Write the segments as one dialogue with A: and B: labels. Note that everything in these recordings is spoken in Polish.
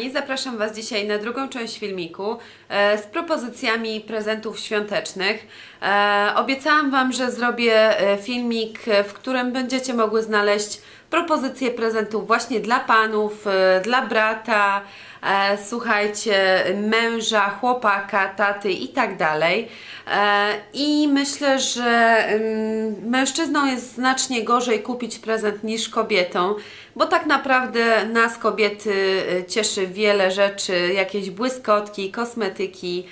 A: I zapraszam Was dzisiaj na drugą część filmiku e, z propozycjami prezentów świątecznych. E, obiecałam Wam, że zrobię e, filmik, w którym będziecie mogły znaleźć propozycje prezentów właśnie dla panów, e, dla brata, e, słuchajcie, męża, chłopaka, taty i tak dalej. E, I myślę, że ym, mężczyznom jest znacznie gorzej kupić prezent niż kobietom, bo tak naprawdę nas kobiety cieszy wiele rzeczy, jakieś błyskotki, kosmetyki,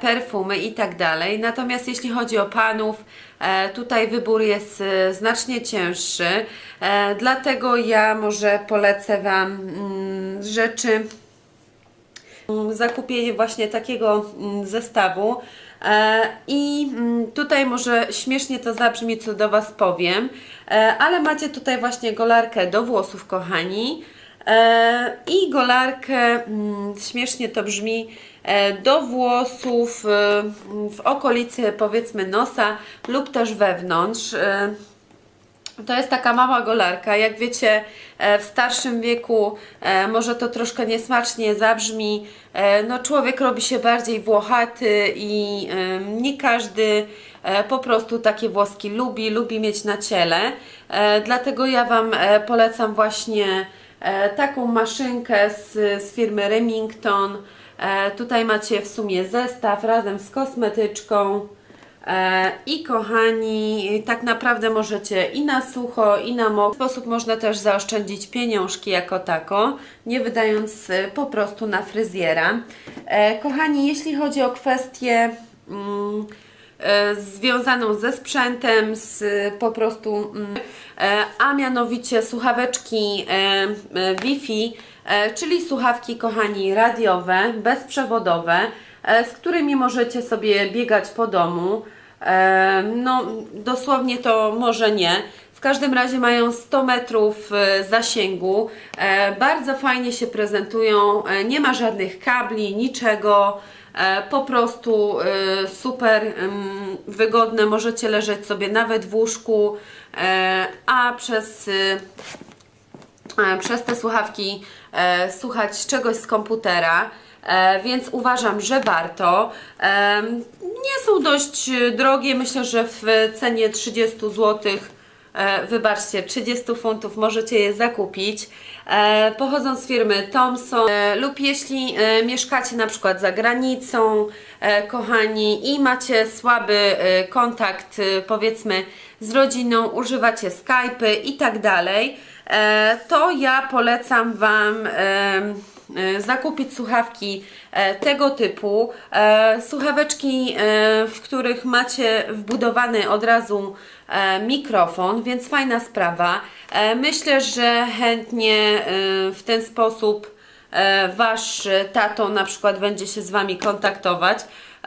A: perfumy i tak dalej. Natomiast jeśli chodzi o panów, e, tutaj wybór jest e, znacznie cięższy, e, dlatego ja może polecę Wam mm, rzeczy, mm, zakupienie właśnie takiego mm, zestawu. E, I tutaj może śmiesznie to zabrzmi, co do Was powiem, e, ale macie tutaj właśnie golarkę do włosów, kochani. E, I golarkę, śmiesznie to brzmi, e, do włosów e, w okolicy powiedzmy nosa lub też wewnątrz. E, to jest taka mała golarka. Jak wiecie, e, w starszym wieku e, może to troszkę niesmacznie zabrzmi. E, No, człowiek robi się bardziej włochaty i e, nie każdy e, po prostu takie włoski lubi, lubi mieć na ciele. E, Dlatego ja Wam e, polecam właśnie e, taką maszynkę z, z firmy Remington. E, Tutaj macie w sumie zestaw razem z kosmetyczką. E, I kochani, tak naprawdę możecie i na sucho, i na mokro. W ten sposób można też zaoszczędzić pieniążki jako tako, nie wydając e, po prostu na fryzjera. Kochani, jeśli chodzi o kwestię mm, związaną ze sprzętem, z e, po prostu, mm, e, a mianowicie słuchaweczki e, e, Wi-Fi, e, czyli słuchawki, kochani, radiowe, bezprzewodowe, e, z którymi możecie sobie biegać po domu. E, No, dosłownie to może nie. W każdym razie mają 100 metrów e, zasięgu. E, Bardzo fajnie się prezentują. e, Nie ma żadnych kabli, niczego. E, Po prostu e, super wygodne. Możecie leżeć sobie nawet w łóżku, e, a przez e, przez te słuchawki słuchać czegoś z komputera. Więc uważam, że warto. Nie są dość drogie, myślę, że w cenie 30 zł, wybaczcie, 30 funtów możecie je zakupić. E, pochodzą z firmy Thomson e, lub jeśli e, mieszkacie na przykład za granicą, e, kochani, i macie słaby e, kontakt, e, powiedzmy, z rodziną, używacie Skype'y i tak dalej, e, to ja polecam Wam e, e, zakupić słuchawki e, tego typu. E, Słuchaweczki, e, w których macie wbudowany od razu e, mikrofon, więc fajna sprawa. E, Myślę, że chętnie e, w ten sposób e, Wasz tato na przykład będzie się z Wami kontaktować.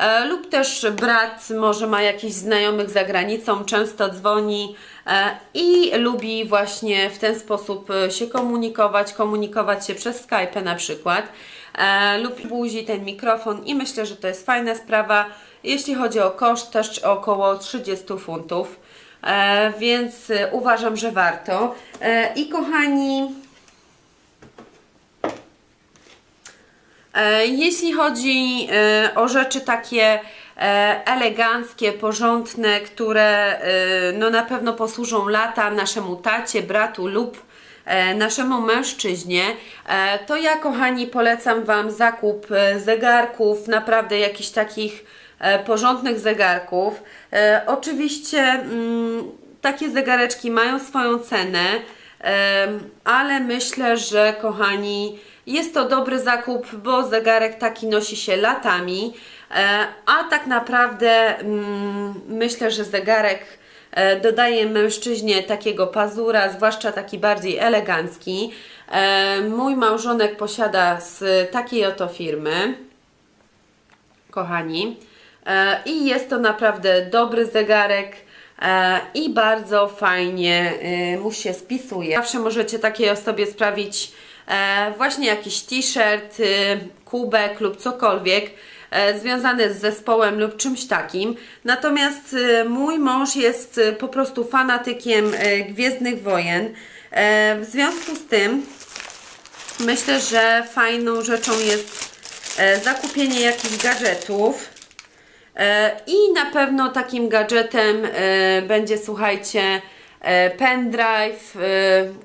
A: E, lub też brat może ma jakichś znajomych za granicą, często dzwoni e, i lubi właśnie w ten sposób e, się komunikować, komunikować się przez Skype na przykład. E, lub buzi ten mikrofon i myślę, że to jest fajna sprawa. Jeśli chodzi o koszt, też około 30 funtów. E, więc e, uważam, że warto. E, I kochani, E, Jeśli chodzi e, o rzeczy takie e, eleganckie, porządne, które e, no na pewno posłużą lata naszemu tacie, bratu lub naszemu mężczyźnie, e, to ja kochani polecam Wam zakup e, zegarków, naprawdę jakichś takich e, porządnych zegarków. E, Oczywiście mm, takie zegareczki mają swoją cenę, ale myślę, że kochani, jest to dobry zakup, bo zegarek taki nosi się latami, e, a tak naprawdę mm, myślę, że zegarek e, dodaje mężczyźnie takiego pazura, zwłaszcza taki bardziej elegancki. E, Mój małżonek posiada z takiej oto firmy kochani. E, I jest to naprawdę dobry zegarek e, i bardzo fajnie e, mu się spisuje. Zawsze możecie takiej osobie sprawić e, właśnie jakiś t-shirt, e, kubek lub cokolwiek e, związane z zespołem lub czymś takim. Natomiast e, mój mąż jest e, po prostu fanatykiem e, Gwiezdnych Wojen. E, W związku z tym myślę, że fajną rzeczą jest e, zakupienie jakichś gadżetów. E, I na pewno takim gadżetem e, będzie, słuchajcie, e, pendrive, e,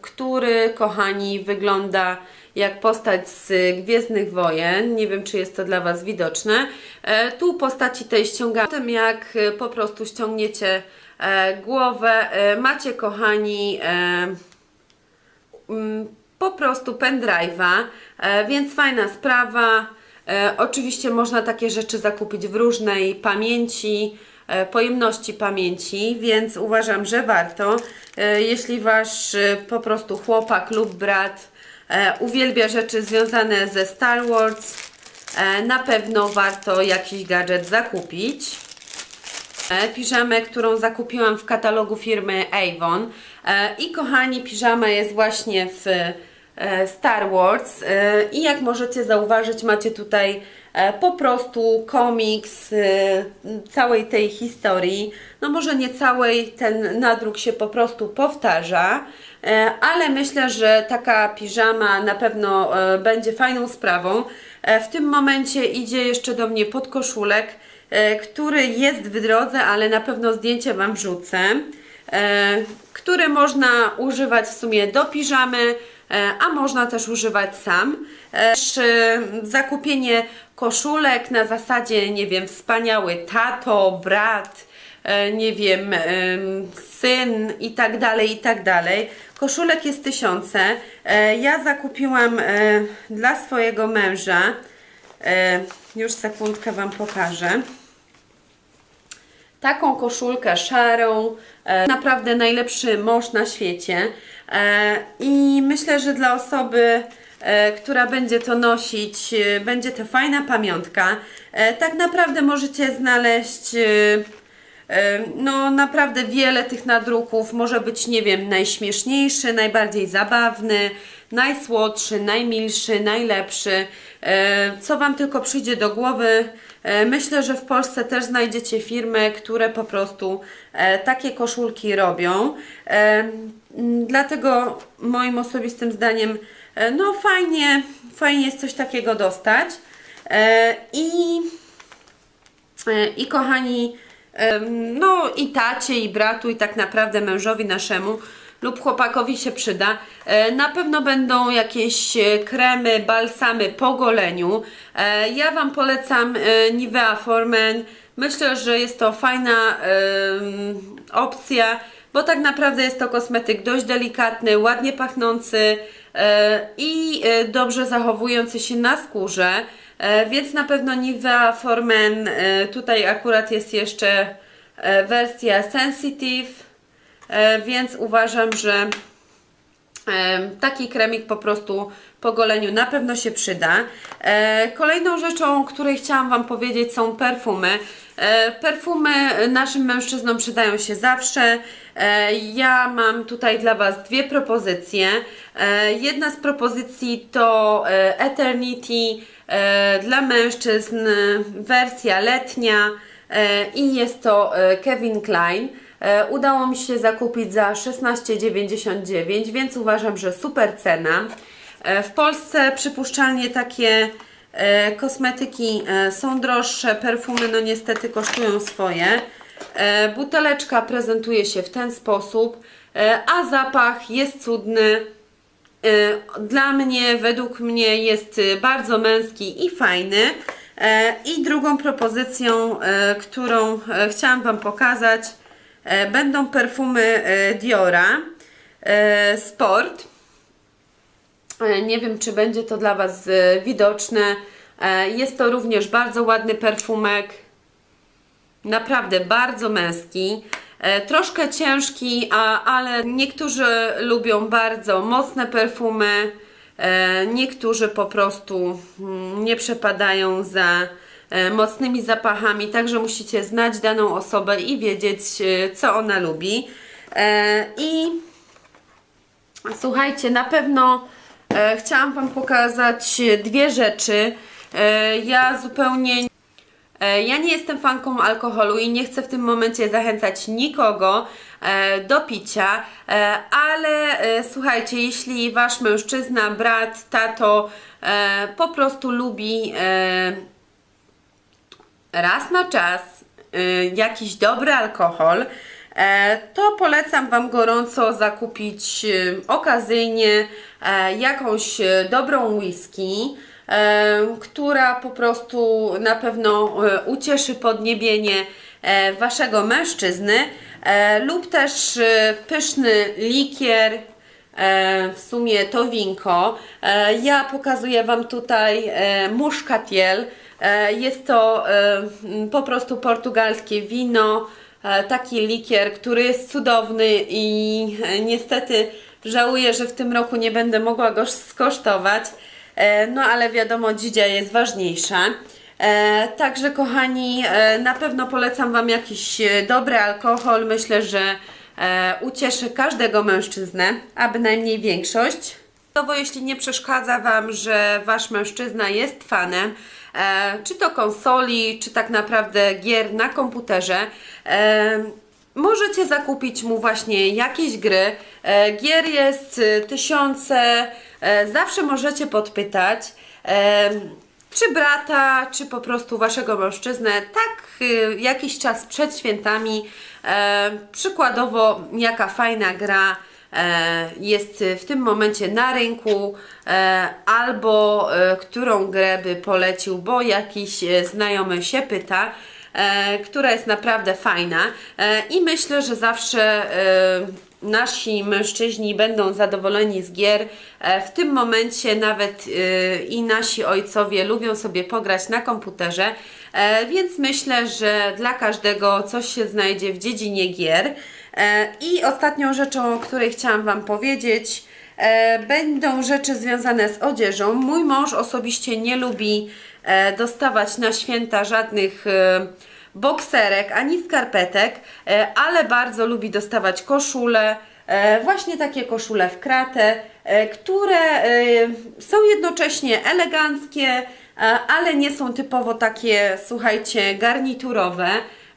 A: który, kochani, wygląda jak postać z Gwiezdnych Wojen. Nie wiem, czy jest to dla Was widoczne. E, Tu postaci tej ściągamy. Potem jak e, po prostu ściągniecie e, głowę, macie, kochani, mm, po prostu pendrive'a, więc fajna sprawa. Oczywiście można takie rzeczy zakupić w różnej pamięci, pojemności pamięci, więc uważam, że warto. Jeśli Wasz po prostu chłopak lub brat uwielbia rzeczy związane ze Star Wars, e, na pewno warto jakiś gadżet zakupić. E, piżamę, którą zakupiłam w katalogu firmy Avon. E, I kochani, piżama jest właśnie w e, Star Wars. E, I jak możecie zauważyć, macie tutaj e, po prostu komiks e, całej tej historii. No może nie całej, ten nadruk się po prostu powtarza. E, Ale myślę, że taka piżama na pewno e, będzie fajną sprawą. E, W tym momencie idzie jeszcze do mnie podkoszulek który jest w drodze, ale na pewno zdjęcie Wam wrzucę, który można używać w sumie do piżamy, a można też używać sam. Też, Zakupienie koszulek na zasadzie, nie wiem, wspaniały tato, brat, nie wiem, em, syn i tak dalej, i tak dalej. Koszulek jest tysiące. E, Ja zakupiłam e, dla swojego męża, e, już sekundkę Wam pokażę taką koszulkę szarą, naprawdę najlepszy mąż na świecie i myślę, że dla osoby, która będzie to nosić, będzie to fajna pamiątka. Tak naprawdę możecie znaleźć no naprawdę wiele tych nadruków, może być, nie wiem, najśmieszniejszy, najbardziej zabawny, najsłodszy, najmilszy, najlepszy, co Wam tylko przyjdzie do głowy. E, Myślę, że w Polsce też znajdziecie firmy, które po prostu e, takie koszulki robią. Dlatego moim osobistym zdaniem, e, no fajnie, fajnie jest coś takiego dostać. I I kochani, no i tacie, i bratu, i tak naprawdę mężowi naszemu lub chłopakowi się przyda. E, Na pewno będą jakieś e, kremy, balsamy po goleniu. E, Ja Wam polecam Nivea Formen. Myślę, że jest to fajna opcja, bo tak naprawdę jest to kosmetyk dość delikatny, ładnie pachnący i dobrze zachowujący się na skórze. E, Więc na pewno Nivea Formen, e, tutaj akurat jest jeszcze e, wersja Sensitive, więc uważam, że taki kremik po prostu po goleniu na pewno się przyda. Kolejną rzeczą, o której chciałam Wam powiedzieć są perfumy. E, Perfumy naszym mężczyznom przydają się zawsze. E, Ja mam tutaj dla Was dwie propozycje. E, Jedna z propozycji to Eternity dla mężczyzn, wersja letnia i jest to Kevin Klein. Udało mi się zakupić za 16,99, więc uważam, że super cena. W Polsce przypuszczalnie takie kosmetyki e, są droższe, perfumy no niestety kosztują swoje. E, Buteleczka prezentuje się w ten sposób, e, a zapach jest cudny. E, Dla mnie, według mnie jest e, bardzo męski i fajny. E, I drugą propozycją, e, którą e, chciałam Wam pokazać, e, będą perfumy e, Diora e, Sport. E, Nie wiem, czy będzie to dla Was e, widoczne. E, Jest to również bardzo ładny perfumek. Naprawdę bardzo męski. Troszkę ciężki, a, ale niektórzy lubią bardzo mocne perfumy. Niektórzy po prostu mm, nie przepadają za mocnymi zapachami, także musicie znać daną osobę i wiedzieć, co ona lubi. I Słuchajcie, na pewno chciałam Wam pokazać dwie rzeczy. E, ja zupełnie E, Ja nie jestem fanką alkoholu i nie chcę w tym momencie zachęcać nikogo e, do picia, e, ale e, słuchajcie, jeśli wasz mężczyzna, brat, tato e, po prostu lubi e, raz na czas jakiś dobry alkohol, e, to polecam Wam gorąco zakupić y, okazyjnie e, jakąś e, dobrą whisky, e, która po prostu na pewno e, ucieszy podniebienie e, Waszego mężczyzny e, lub też e, pyszny likier, E, w sumie to winko. E, ja pokazuję Wam tutaj e, muszkatiel. E, jest to e, po prostu portugalskie wino, e, taki likier, który jest cudowny i e, niestety żałuję, że w tym roku nie będę mogła go skosztować. E, no ale wiadomo, dzidzia jest ważniejsza. E, także kochani, e, na pewno polecam Wam jakiś e, dobry alkohol. Myślę, że e, ucieszy każdego mężczyznę, a bynajmniej większość. Dowo, jeśli nie przeszkadza Wam, że Wasz mężczyzna jest fanem, e, czy to konsoli, czy tak naprawdę gier na komputerze, e, możecie zakupić mu właśnie jakieś gry. E, gier jest e, tysiące, e, zawsze możecie podpytać. E, czy brata, czy po prostu waszego mężczyznę, tak jakiś czas przed świętami, e, przykładowo jaka fajna gra e, jest w tym momencie na rynku, e, albo e, którą grę by polecił, bo jakiś e, znajomy się pyta, e, która jest naprawdę fajna e, i myślę, że zawsze e, nasi mężczyźni będą zadowoleni z gier. E, W tym momencie nawet e, i nasi ojcowie lubią sobie pograć na komputerze, e, więc myślę, że dla każdego coś się znajdzie w dziedzinie gier. E, I ostatnią rzeczą, o której chciałam Wam powiedzieć, e, będą rzeczy związane z odzieżą. Mój mąż osobiście nie lubi e, dostawać na święta żadnych bokserek ani skarpetek, ale bardzo lubi dostawać koszule, właśnie takie koszule w kratę, które są jednocześnie eleganckie, ale nie są typowo takie, słuchajcie, garniturowe.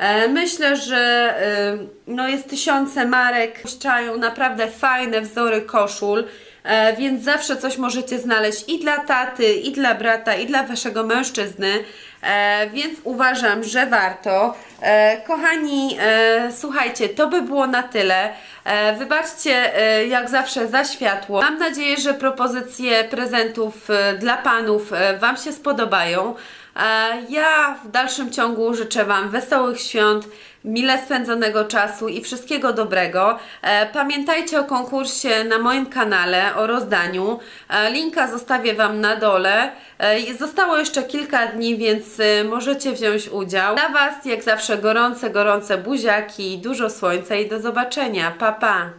A: E, Myślę, że e, no jest tysiące marek, puszczają naprawdę fajne wzory koszul, e, więc zawsze coś możecie znaleźć i dla taty, i dla brata, i dla waszego mężczyzny, więc uważam, że warto. Kochani, słuchajcie, to by było na tyle. Wybaczcie jak zawsze za światło. Mam nadzieję, że propozycje prezentów dla panów Wam się spodobają. E, Ja w dalszym ciągu życzę Wam wesołych świąt, mile spędzonego czasu i wszystkiego dobrego. E, Pamiętajcie o konkursie na moim kanale, o rozdaniu. E, Linka zostawię Wam na dole. Zostało jeszcze kilka dni, więc możecie wziąć udział. Dla Was jak zawsze gorące, gorące buziaki, dużo słońca i do zobaczenia. Pa, pa!